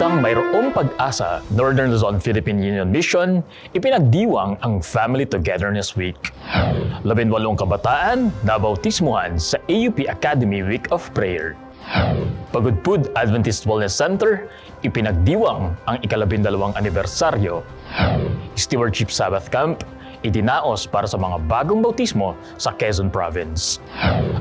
Balitang mayroong pag-asa, Northern Luzon Philippine Union Mission, ipinagdiwang ang Family Togetherness Week. Labinwalong kabataan nabautismuhan sa AUP Academy Week of Prayer. Pagudpud Adventist Wellness Center, ipinagdiwang ang ikalabindalawang anibersaryo. Stewardship Sabbath Camp, idinaos para sa mga bagong bautismo sa Quezon Province.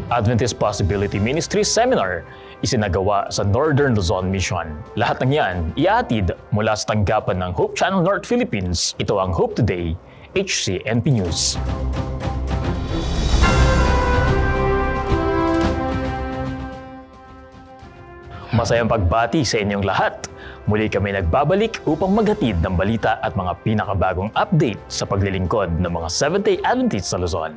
Adventist Possibility Ministry Seminar, isinagawa sa Northern Luzon Mission. Lahat ng yan, iatid mula sa tanggapan ng Hope Channel North Philippines. Ito ang Hope Today, HCNP News. Masayang pagbati sa inyong lahat. Muli kami nagbabalik upang maghatid ng balita at mga pinakabagong update sa paglilingkod ng mga Seventh-day Adventists sa Luzon.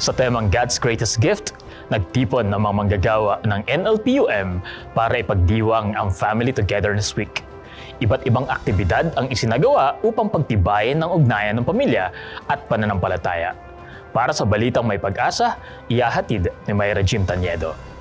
Sa temang God's Greatest Gift, nagtipon ng mga manggagawa ng NLPUM para ipagdiwang ang Family Togetherness Week. Iba't ibang aktibidad ang isinagawa upang pagtibayin ng ugnayan ng pamilya at pananampalataya. Para sa balitang may pag-asa, iyahatid ni Mayra Jim Tanyedo.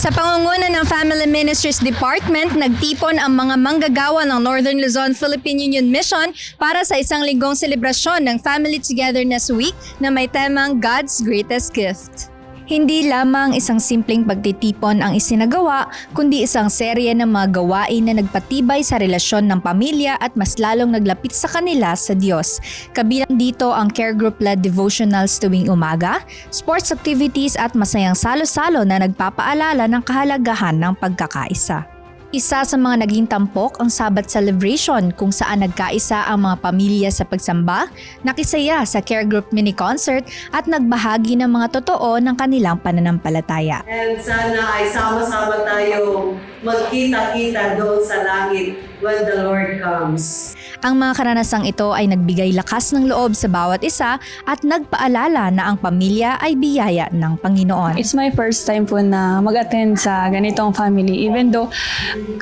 Sa pangunguna ng Family Ministries Department, nagtipon ang mga manggagawa ng Northern Luzon Philippine Union Mission para sa isang linggong selebrasyon ng Family Togetherness Week na may temang God's Greatest Gift. Hindi lamang isang simpleng pagtitipon ang isinagawa, kundi isang serye ng mga gawain na nagpatibay sa relasyon ng pamilya at mas lalong naglapit sa kanila sa Diyos. Kabilang dito ang care group-led devotionals tuwing umaga, sports activities at masayang salo-salo na nagpapaalala ng kahalagahan ng pagkakaisa. Isa sa mga naging tampok ang Sabbath Celebration kung saan nagkaisa ang mga pamilya sa pagsamba, nakisaya sa care group mini concert at nagbahagi ng mga totoo ng kanilang pananampalataya. And sana ay sama-sama tayo magkita-kita doon sa langit when the Lord comes. Ang mga karanasang ito ay nagbigay lakas ng loob sa bawat isa at nagpaalala na ang pamilya ay biyaya ng Panginoon. It's my first time po na mag-attend sa ganitong family. Even though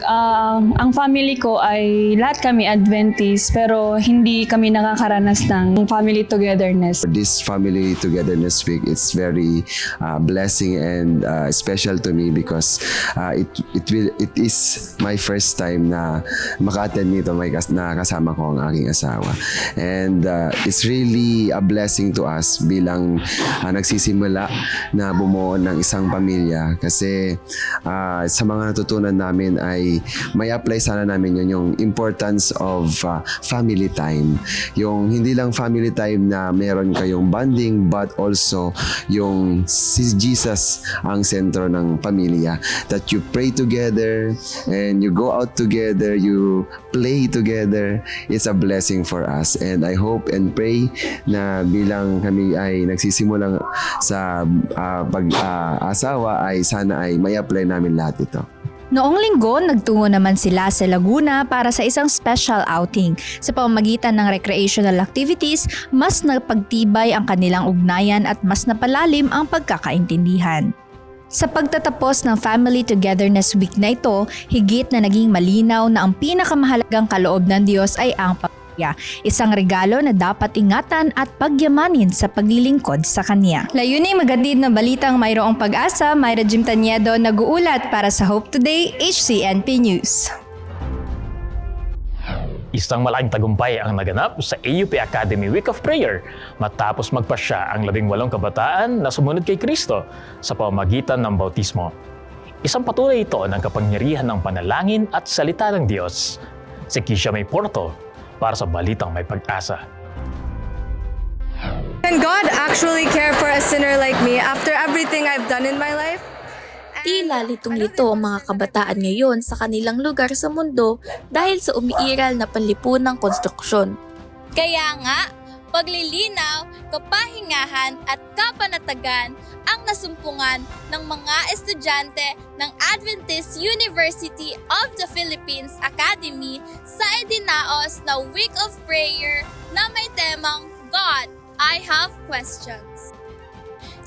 um, ang family ko ay lahat kami Adventist pero hindi kami nakakaranas ng family togetherness. this family togetherness week it's very uh, blessing and uh, special to me because uh, it it will it is my first time na maka-attend nito may kas, na kasama ko ang aking asawa. And uh, it's really a blessing to us bilang uh, nagsisimula na bumuo ng isang pamilya. Kasi uh, sa mga natutunan namin ay may apply sana namin yun yung importance of uh, family time. Yung hindi lang family time na meron kayong bonding but also yung si Jesus ang sentro ng pamilya. That you pray together and you go out together you play together it's a blessing for us and I hope and pray na bilang kami ay nagsisimulang sa uh, pag-asawa ay sana ay may apply namin lahat ito Noong linggo, nagtungo naman sila sa Laguna para sa isang special outing. Sa pamamagitan ng recreational activities, mas napagtibay ang kanilang ugnayan at mas napalalim ang pagkakaintindihan. Sa pagtatapos ng Family Togetherness Week na ito, higit na naging malinaw na ang pinakamahalagang kaloob ng Diyos ay ang pamilya. Isang regalo na dapat ingatan at pagyamanin sa paglilingkod sa Kanya. Layunin magatid na balitang mayroong pag-asa, Mayra Jim Tanyedo nag-uulat para sa Hope Today, HCNP News. Isang malaking tagumpay ang naganap sa AUP Academy Week of Prayer matapos magpasya ang labing walong kabataan na sumunod kay Kristo sa pamamagitan ng bautismo. Isang patuloy ito ng kapangyarihan ng panalangin at salita ng Diyos. Si Kisha May Porto para sa Balitang May Pag-asa. Can God actually care for a sinner like me after everything I've done in my life? Tila litong-lito ang mga kabataan ngayon sa kanilang lugar sa mundo dahil sa umiiral na panlipunang konstruksyon. Kaya nga, paglilinaw, kapahingahan at kapanatagan ang nasumpungan ng mga estudyante ng Adventist University of the Philippines Academy sa idinaos na Week of Prayer na may temang God, I Have Questions.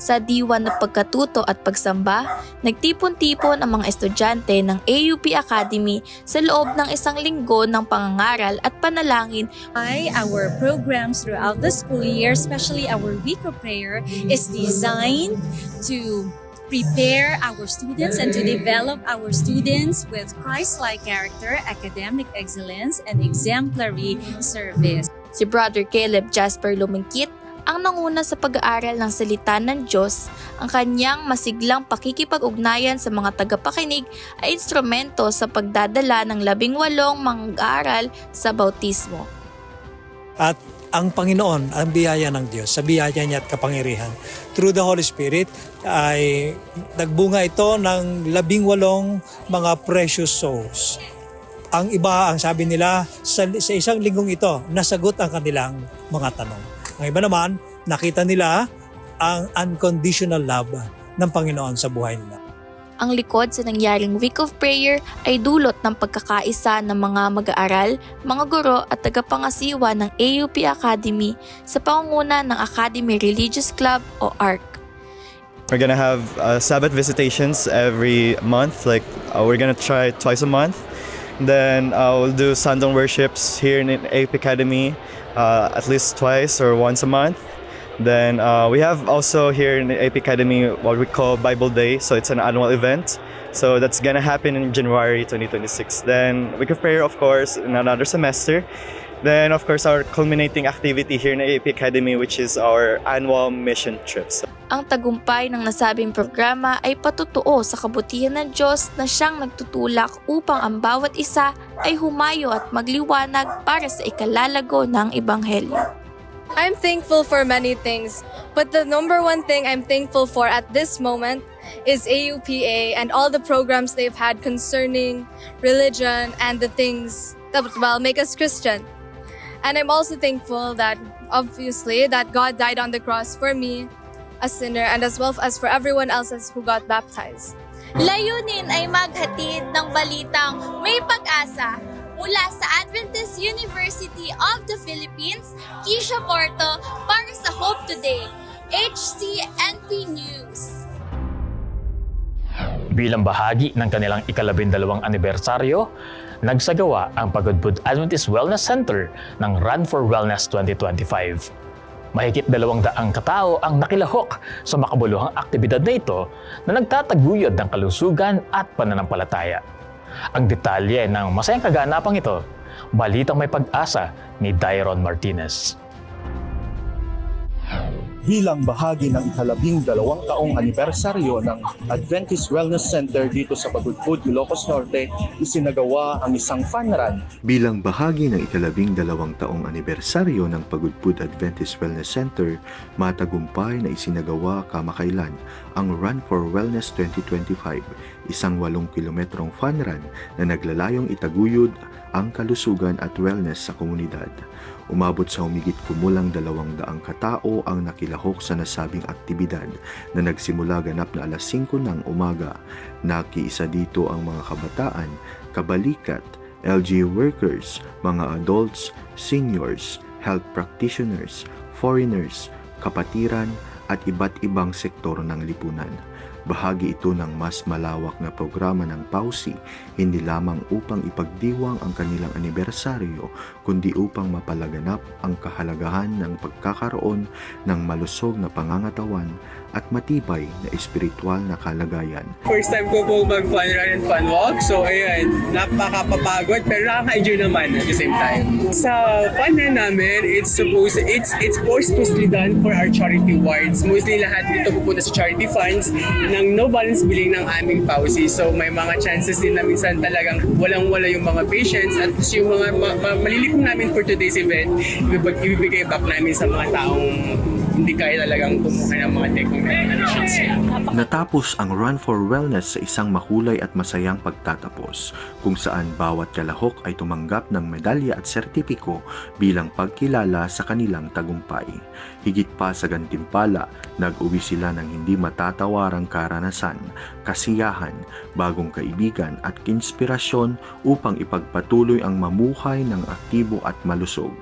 Sa diwan ng pagkatuto at pagsamba, nagtipon-tipon ang mga estudyante ng AUP Academy sa loob ng isang linggo ng pangangaral at panalangin Why our programs throughout the school year, especially our week of prayer, is designed to prepare our students and to develop our students with Christ-like character, academic excellence, and exemplary service. Si Brother Caleb Jasper Lumingkit ang nanguna sa pag-aaral ng salita ng Diyos, ang kanyang masiglang pakikipag-ugnayan sa mga tagapakinig ay instrumento sa pagdadala ng labing walong mang-aaral sa bautismo. At ang Panginoon, ang biyaya ng Diyos, sa biyaya niya at kapangyarihan, through the Holy Spirit, ay nagbunga ito ng labing walong mga precious souls. Ang iba, ang sabi nila, sa, sa isang linggong ito, nasagot ang kanilang mga tanong. Ang iba naman, nakita nila ang unconditional love ng Panginoon sa buhay nila. Ang likod sa nangyaring Week of Prayer ay dulot ng pagkakaisa ng mga mag-aaral, mga guro at tagapangasiwa ng AUP Academy sa pangunguna ng Academy Religious Club o ARC. We're gonna have uh, Sabbath visitations every month. Like uh, we're gonna try twice a month. Then uh, we'll do Sunday worships here in Ape Academy uh, at least twice or once a month. Then uh, we have also here in the Ape Academy what we call Bible Day. So it's an annual event. So that's gonna happen in January 2026. Then Week of Prayer, of course, in another semester. Then of course our culminating activity here in AP Academy, which is our annual mission trips. Ang tagumpay ng nasabing programa ay patutuo sa kabutihan ng Diyos na siyang nagtutulak upang ang bawat isa ay humayo at magliwanag para sa ikalalago ng Ebanghelyo. I'm thankful for many things, but the number one thing I'm thankful for at this moment is AUPA and all the programs they've had concerning religion and the things that well make us Christian. And I'm also thankful that obviously that God died on the cross for me, a sinner, and as well as for everyone else who got baptized. Layunin ay maghatid ng balitang may pag-asa mula sa Adventist University of the Philippines, Keisha Porto, para sa Hope Today, HCNP News. Bilang bahagi ng kanilang ikalabindalawang anibersaryo, nagsagawa ang Pagodbud Adventist Wellness Center ng Run for Wellness 2025. Mahigit dalawang daang katao ang nakilahok sa makabuluhang aktibidad na ito na nagtataguyod ng kalusugan at pananampalataya. Ang detalye ng masayang kaganapang ito, balitang may pag-asa ni Dairon Martinez. Bilang bahagi ng ikalabing dalawang taong anibersaryo ng Adventist Wellness Center dito sa Pagudpud, Ilocos Norte, isinagawa ang isang fun run Bilang bahagi ng ikalabing dalawang taong anibersaryo ng Pagudpud Adventist Wellness Center, matagumpay na isinagawa kamakailan ang Run for Wellness 2025, isang walong kilometrong fun run na naglalayong itaguyod ang kalusugan at wellness sa komunidad. Umabot sa humigit kumulang dalawang daang katao ang nakilahok sa nasabing aktibidad na nagsimula ganap na alas 5 ng umaga. Nakiisa dito ang mga kabataan, kabalikat, LG workers, mga adults, seniors, health practitioners, foreigners, kapatiran at iba't ibang sektor ng lipunan. Bahagi ito ng mas malawak na programa ng PAUSI, hindi lamang upang ipagdiwang ang kanilang anibersaryo, kundi upang mapalaganap ang kahalagahan ng pagkakaroon ng malusog na pangangatawan at matibay na espiritual na kalagayan. First time ko po mag-fun run and fun walk. So, ayun, napakapapagod pero nakaka-enjoy naman at the same time. Sa fun run namin, it's supposed, it's, it's mostly done for our charity wards. Mostly lahat dito pupunta sa charity funds ng no balance billing ng aming pausi. So, may mga chances din na minsan talagang walang-wala yung mga patients at yung mga ma- ma- malilikom namin for today's event, ibibig- ibibigay back namin sa mga taong hindi kaya talagang kumuha ng mga take-home medications. Natapos ang Run for Wellness sa isang makulay at masayang pagtatapos kung saan bawat kalahok ay tumanggap ng medalya at sertipiko bilang pagkilala sa kanilang tagumpay. Higit pa sa gantimpala, nag-uwi sila ng hindi matatawarang karanasan, kasiyahan, bagong kaibigan at inspirasyon upang ipagpatuloy ang mamuhay ng aktibo at malusog.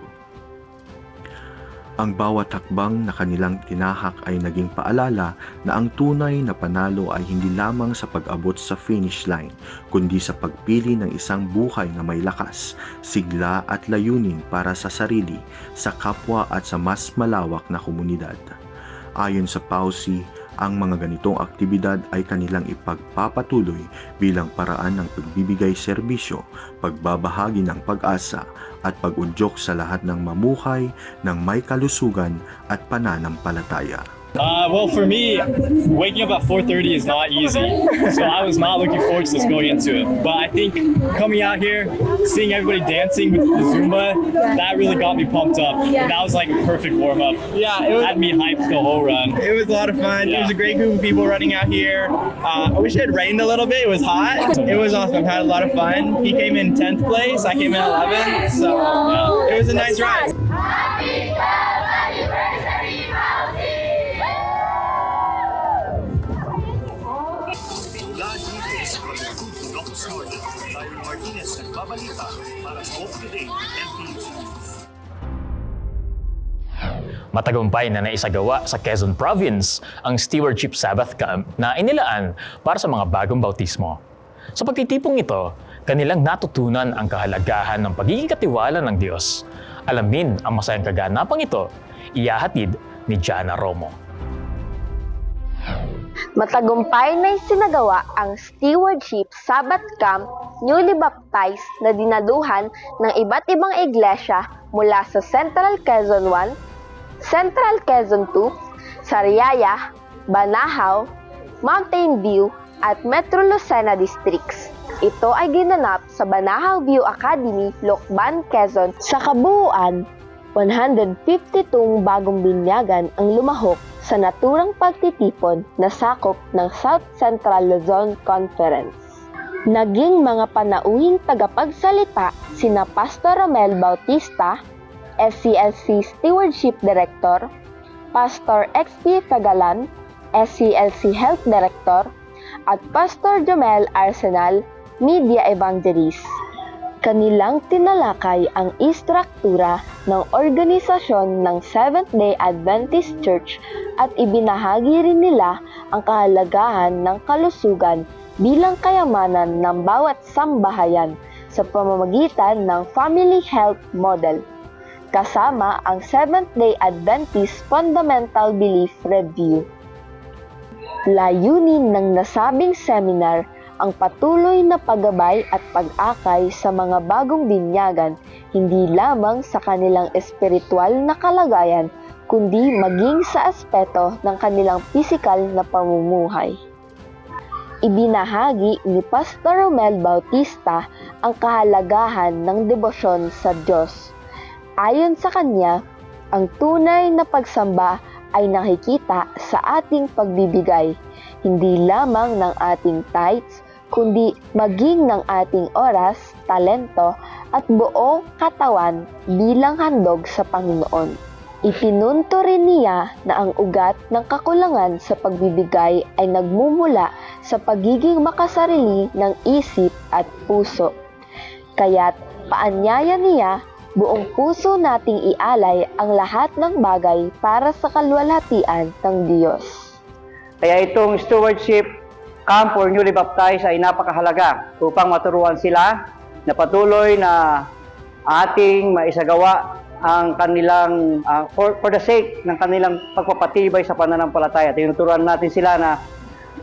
Ang bawat hakbang na kanilang tinahak ay naging paalala na ang tunay na panalo ay hindi lamang sa pag-abot sa finish line, kundi sa pagpili ng isang buhay na may lakas, sigla at layunin para sa sarili, sa kapwa at sa mas malawak na komunidad. Ayon sa PAUSI, Ang mga ganitong aktibidad ay kanilang ipagpapatuloy bilang paraan ng pagbibigay serbisyo, pagbabahagi ng pag-asa at pag-udyok sa lahat ng mamuhay ng may kalusugan at pananampalataya. Uh, well, for me, waking up at 4:30 is not easy, so I was not looking forward to this going into it. But I think coming out here, seeing everybody dancing with the Zumba, that really got me pumped up. That was like a perfect warm up. Yeah, it was- had me hyped the whole run. It was a lot of fun. It was a great group of people running out here. Uh, I wish it had rained a little bit. It was hot. It was awesome. Had a lot of fun. He came in 10th place. I came in 11th. So yeah, it was a nice ride. Matagumpay na naisagawa sa Quezon Province ang Stewardship Sabbath Camp na inilaan para sa mga bagong bautismo. Sa pagtitipong ito, kanilang natutunan ang kahalagahan ng pagiging katiwala ng Diyos. Alamin ang masayang kaganapang ito, iyahatid ni Jana Romo. Matagumpay na isinagawa ang Stewardship Sabbath Camp newly baptized na dinaluhan ng iba't ibang iglesia mula sa Central Quezon 1, Central Quezon 2, Sariaya, Banahaw, Mountain View at Metro Lucena Districts. Ito ay ginanap sa Banahaw View Academy, Lokban, Quezon. Sa kabuuan, 152 bagong binyagan ang lumahok sa naturang pagtitipon na sakop ng South Central Luzon Conference. Naging mga panauhing tagapagsalita sina Pastor Romel Bautista, SCLC Stewardship Director, Pastor XP Fagalan, SCLC Health Director, at Pastor Jomel Arsenal, Media Evangelist. Kanilang tinalakay ang istruktura ng organisasyon ng Seventh-day Adventist Church at ibinahagi rin nila ang kahalagahan ng kalusugan bilang kayamanan ng bawat sambahayan sa pamamagitan ng Family Health Model kasama ang Seventh-day Adventist Fundamental Belief Review. Layunin ng nasabing seminar ang patuloy na paggabay at pag-akay sa mga bagong binyagan, hindi lamang sa kanilang espiritual na kalagayan, kundi maging sa aspeto ng kanilang pisikal na pamumuhay. Ibinahagi ni Pastor Romel Bautista ang kahalagahan ng debosyon sa Diyos. Ayon sa kanya, ang tunay na pagsamba ay nakikita sa ating pagbibigay, hindi lamang ng ating tithes, kundi maging ng ating oras, talento at buong katawan bilang handog sa Panginoon. Ipinunto rin niya na ang ugat ng kakulangan sa pagbibigay ay nagmumula sa pagiging makasarili ng isip at puso. Kaya't paanyaya niya buong puso nating ialay ang lahat ng bagay para sa kalwalhatian ng Diyos. Kaya itong stewardship camp for newly baptized ay napakahalaga upang maturuan sila na patuloy na ating maisagawa ang kanilang ah, for, for the sake ng kanilang pagpapatibay sa pananampalataya. Tinuturuan natin sila na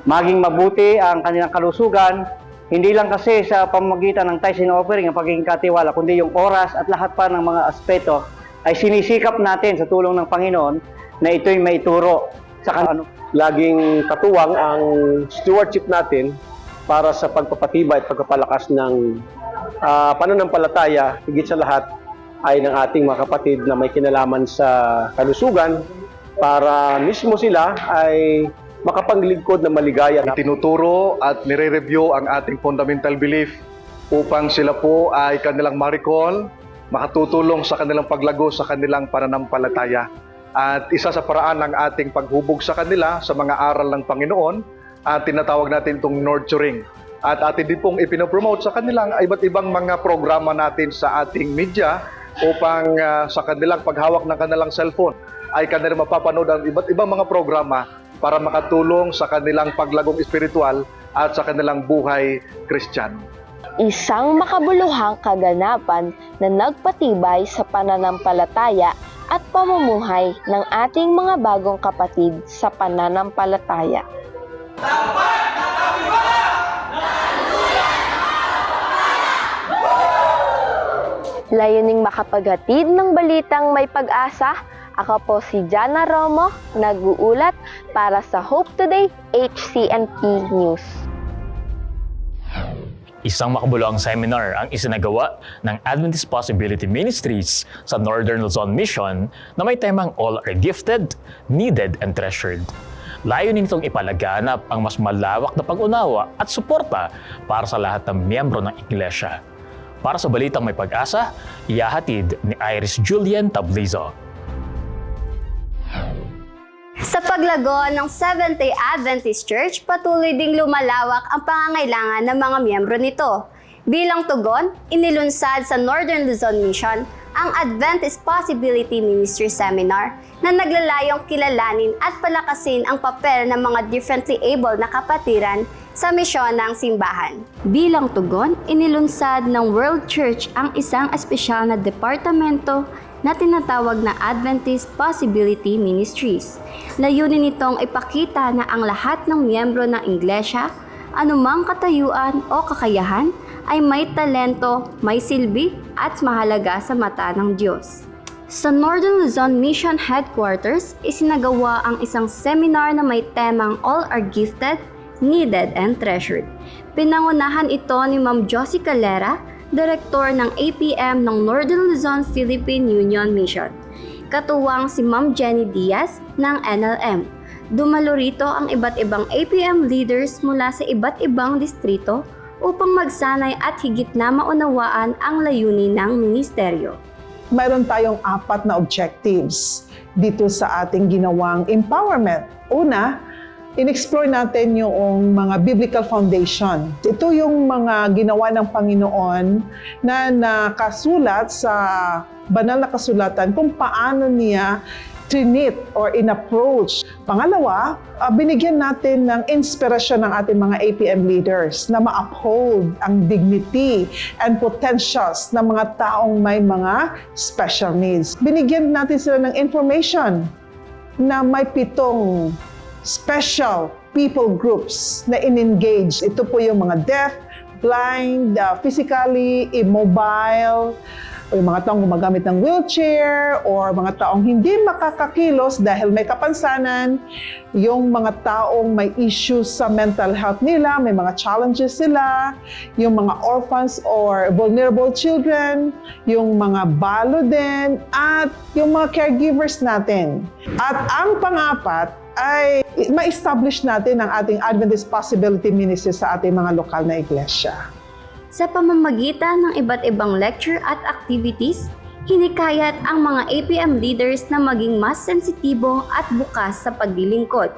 maging mabuti ang kanilang kalusugan, hindi lang kasi sa pamamagitan ng and offering ang pagiging katiwala, kundi yung oras at lahat pa ng mga aspeto ay sinisikap natin sa tulong ng Panginoon na ito'y maituro sa ano, laging katuwang ang stewardship natin para sa pagpapatibay at pagpapalakas ng ah, pananampalataya, higit sa lahat ay ng ating mga kapatid na may kinalaman sa kalusugan para mismo sila ay makapaglingkod na maligaya. Tinuturo at nire-review ang ating fundamental belief upang sila po ay kanilang ma-recall, makatutulong sa kanilang paglago sa kanilang pananampalataya. At isa sa paraan ng ating paghubog sa kanila sa mga aral ng Panginoon, at tinatawag natin itong nurturing. At atin din pong ipinopromote sa kanilang iba't ibang mga programa natin sa ating media upang ah, sa kanilang paghawak ng kanilang cellphone ay kanilang mapapanood ang iba't ibang mga programa para makatulong sa kanilang paglagong espiritual at sa kanilang buhay Kristiyano. Isang makabuluhang kaganapan na nagpatibay sa pananampalataya at pamumuhay ng ating mga bagong kapatid sa pananampalataya. Layuning makapaghatid ng balitang may pag-asa, ako po si Jana Romo, nag-uulat para sa Hope Today HCNP News. Isang makabuluhang seminar ang isinagawa ng Adventist Possibility Ministries sa Northern Luzon Mission na may temang All are gifted, needed, and treasured. Layunin nitong ipalaganap ang mas malawak na pag-unawa at suporta para sa lahat ng miyembro ng Iglesia. Para sa Balitang May Pag-asa, iyahatid ni Iris Julian Tablizo. Sa paglago ng Seventh-day Adventist Church, patuloy ding lumalawak ang pangangailangan ng mga miyembro nito. Bilang tugon, inilunsad sa Northern Luzon Mission ang Adventist Possibility Ministry Seminar na naglalayong kilalanin at palakasin ang papel ng mga differently able na kapatiran sa misyon ng simbahan. Bilang tugon, inilunsad ng World Church ang isang espesyal na departamento na tinatawag na Adventist Possibility Ministries. Layunin nitong ipakita na ang lahat ng miyembro ng Iglesia, anumang katayuan o kakayahan, ay may talento, may silbi at mahalaga sa mata ng Diyos. Sa Northern Luzon Mission Headquarters, isinagawa ang isang seminar na may temang All are Gifted, Needed, and Treasured. Pinangunahan ito ni Ma'am Josie Calera, Direktor ng APM ng Northern Luzon Philippine Union Mission. Katuwang si Ma'am Jenny Diaz ng NLM. Dumalo rito ang iba't ibang APM leaders mula sa iba't ibang distrito upang magsanay at higit na maunawaan ang layunin ng ministeryo. mayroon tayong apat na objectives dito sa ating ginawang empowerment. Una, in-explore natin yung mga biblical foundation. Ito yung mga ginawa ng Panginoon na nakasulat sa banal na kasulatan kung paano niya trinit or in-approach. Pangalawa, ah, binigyan natin ng inspirasyon ng ating mga APM leaders na ma-uphold ang dignity and potentials ng mga taong may mga special needs. Binigyan natin sila ng information na may pitong special people groups na in-engage. Ito po yung mga deaf, blind, ah, physically immobile, o yung mga taong gumagamit ng wheelchair or mga taong hindi makakakilos dahil may kapansanan, yung mga taong may issues sa mental health nila, may mga challenges sila, yung mga orphans or vulnerable children, yung mga balo din, at yung mga caregivers natin. At ang pang-apat ay ma-establish natin ang ating Adventist Possibility Ministry sa ating mga lokal na iglesia. Sa pamamagitan ng iba't ibang lecture at activities, hinikayat ang mga APM leaders na maging mas sensitibo at bukas sa paglilingkod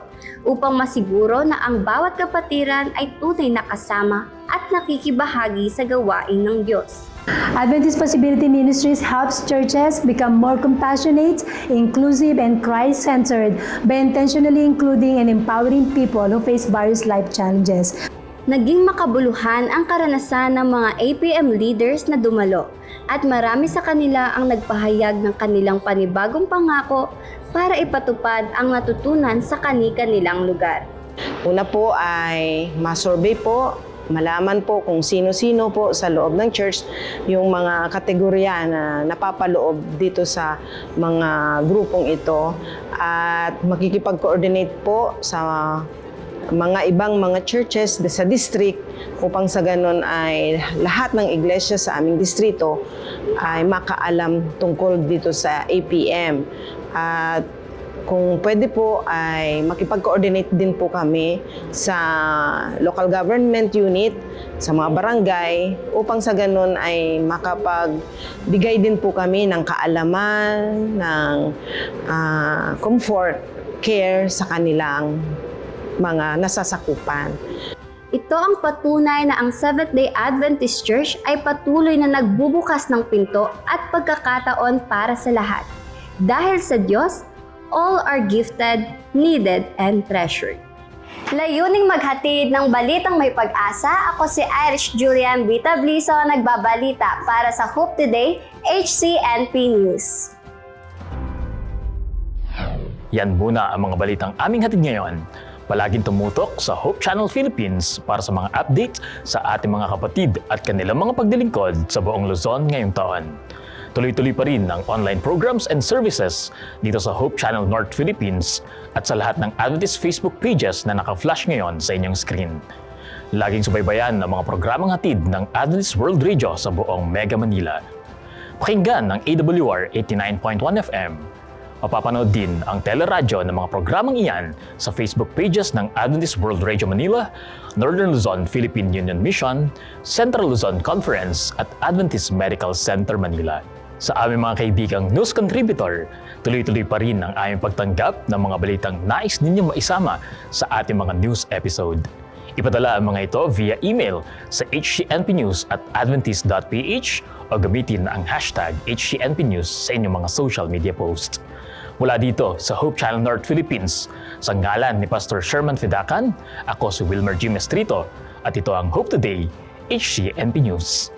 upang masiguro na ang bawat kapatiran ay tunay na kasama at nakikibahagi sa gawain ng Diyos. Adventist Possibility Ministries helps churches become more compassionate, inclusive, and Christ-centered by intentionally including and empowering people who face various life challenges. Naging makabuluhan ang karanasan ng mga APM leaders na dumalo at marami sa kanila ang nagpahayag ng kanilang panibagong pangako para ipatupad ang natutunan sa kani-kanilang lugar. Una po ay masurvey po, malaman po kung sino-sino po sa loob ng church yung mga kategorya na napapaloob dito sa mga grupong ito at makikipag-coordinate po sa mga ibang mga churches sa district upang sa ganun ay lahat ng iglesia sa aming distrito ay makaalam tungkol dito sa APM. At kung pwede po ay makipag-coordinate din po kami sa local government unit, sa mga barangay, upang sa ganun ay makapagbigay din po kami ng kaalaman, ng ah, comfort, care sa kanilang mga nasasakupan. Ito ang patunay na ang Seventh-day Adventist Church ay patuloy na nagbubukas ng pinto at pagkakataon para sa lahat. Dahil sa Diyos, all are gifted, needed, and treasured. Layuning maghatid ng balitang may pag-asa, ako si Irish Julian Vita Bliso, nagbabalita para sa Hope Today, HCNP News. Yan muna ang mga balitang aming hatid ngayon. Palaging tumutok sa Hope Channel Philippines para sa mga updates sa ating mga kapatid at kanilang mga pagdilingkod sa buong Luzon ngayong taon. Tuloy-tuloy pa rin ang online programs and services dito sa Hope Channel North Philippines at sa lahat ng Adventist Facebook pages na naka-flash ngayon sa inyong screen. Laging subaybayan ang mga programang hatid ng Adventist World Radio sa buong Mega Manila. Pakinggan ng AWR 89.1 FM. Mapapanood din ang teleradyo ng mga programang iyan sa Facebook pages ng Adventist World Radio Manila, Northern Luzon Philippine Union Mission, Central Luzon Conference at Adventist Medical Center Manila. Sa aming mga kaibigang news contributor, tuloy-tuloy pa rin ang aming pagtanggap ng mga balitang nais ninyong maisama sa ating mga news episode. Ipadala ang mga ito via email sa hcnpnews at adventist.ph o gamitin ang hashtag hcnpnews sa inyong mga social media posts. Mula dito sa Hope Channel North Philippines, sa ngalan ni Pastor Sherman Fidakan, ako si Wilmer G. Mestrito at ito ang Hope Today, HCNP News.